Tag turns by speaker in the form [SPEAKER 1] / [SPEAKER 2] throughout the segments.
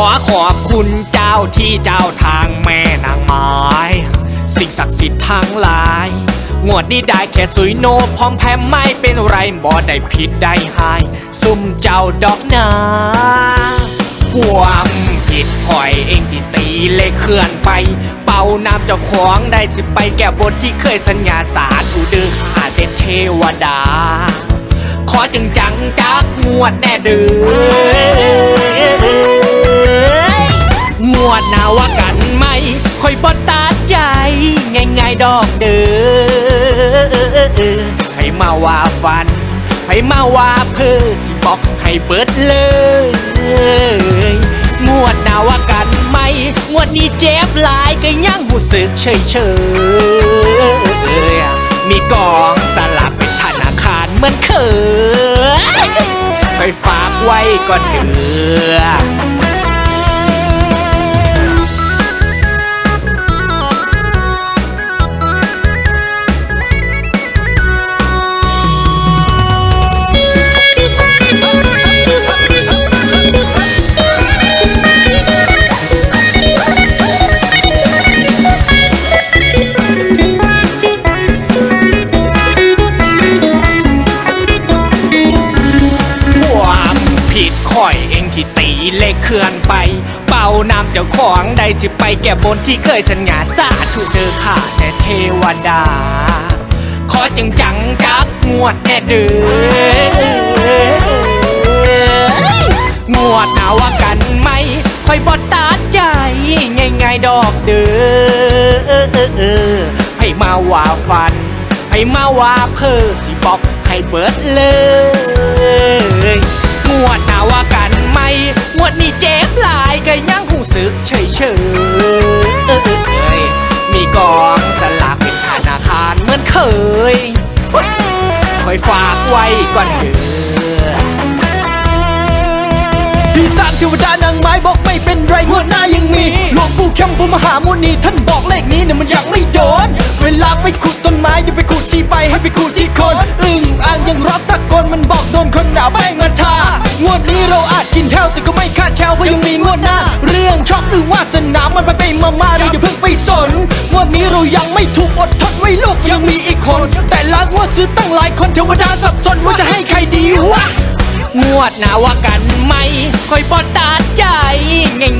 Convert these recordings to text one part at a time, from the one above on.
[SPEAKER 1] อขอบคุณเจ้าที่เจ้าทางแม่นางไม้สิ่งศักดิ์สิทธิ์ทั้งหลาย งวดนี้ได้แค่สุยโนพร้อมแพ้ไม่เป็นไรบ่ได้ผิดได้หาย ซุ่มเจ้าดอกนาความผิดข่อยเองที่ตีเลขเคลื่อนไป เป่าน้ำเจ้าของได้สิไปแก้บนที่เคยสัญญาสาธุเดือข้าแต่เทวดา ขอจังจังจักงวดแน่เดือ มาว่ากันไหมคอยบอตาใจ ง่ายๆดอกเด้อให้มาว่าฟันให้มาว่าเพื่อสิบอกให้เบิดเลยงวดหนาว่ากันไหมงวดนี้เจ็บหลายก็ยังหูสึกเฉยเฉยๆมีกองสลักเป็นธนาคารเหมือนเคยไปฝากไว้ก่อนเดือ ผิดข่อยเองที่ตีเลขเคลื่อนไป เป่าน้ำเจ้าของได้ที่ไปแก้บนที่เคยสัญญาสาธุเธอข้าแต่เทวดา ขอจังจังจักงวดแน่เด้องวดหนาว่ากันไหมคอยบอดตาใจง่ายๆดอกเด้อให้มาว่าฟัน ให้มาว่าเพอสิบอกให้เบิดเลย งวดหนาว่ากันไหมงวดนี้เจ็บหลายก็ยังหูสึกเฉยเฉยๆมีกองสลากเป็นธนาคารเหมือนเคยคอยฝากไว้ก่อนเด้อ
[SPEAKER 2] พี่สามเทวดานางไม้บอกไม่เป็นไรงวดหน้ายังมีหลวงปู่เข้มพรหมหามุนีท่านบอกเลขนี้เนี่ยมันยังไม่โดน เวลาไปขุดต้นไม้อย่าไปขุดที่ใบให้ไปขุดที่โคนอึ่งอ่างยังรักตะโกนมันบอกโดนคนหนาวแป้งมาทา งวดนี้เราอาจกินแถวแต่ก็ไม่คาดแคลวว่ายังมีงวดหน้า เรื่องช็อกหรือวาสนามันไปไปมามาเราอย่าเพิ่งไปสนงวดนี้เรายังไม่ถูกอดทนไว้ลูกยังมีอีกคน แต่ละงวดซื้อตั้งหลายคนเทวดาสับสนว่าจะให้ใครดีวะ
[SPEAKER 1] งวดหนาว่ากันไหมคอยบอดตาใจ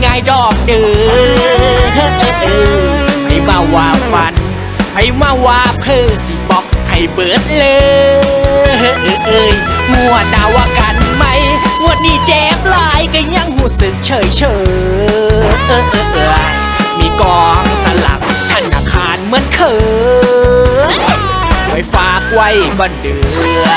[SPEAKER 1] ง่ายๆดอกเด้อให้มาว่าฟันให้มาว่าเพอสิบอกให้เบิดเลยงวดหนาว่ากัน นี่เจ็บหลายก็ยังหูสึกเฉยเฉยมีกองสลักธนาคารเหมือนเคยไว้ฝากไว้ก่อนเดือ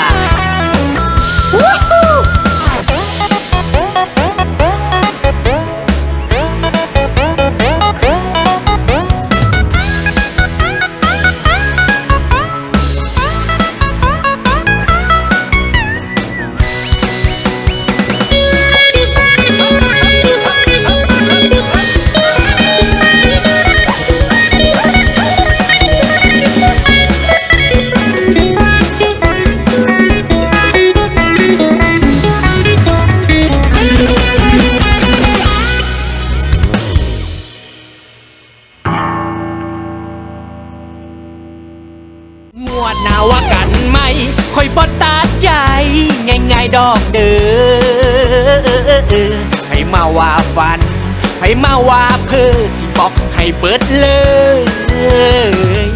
[SPEAKER 1] งวดหนาว่ากันไหมคอยบอตาใจ ง่ายๆดอกเด้อให้มาว่าฟันให้มาว่าเพอสิบอกให้เบิดเลย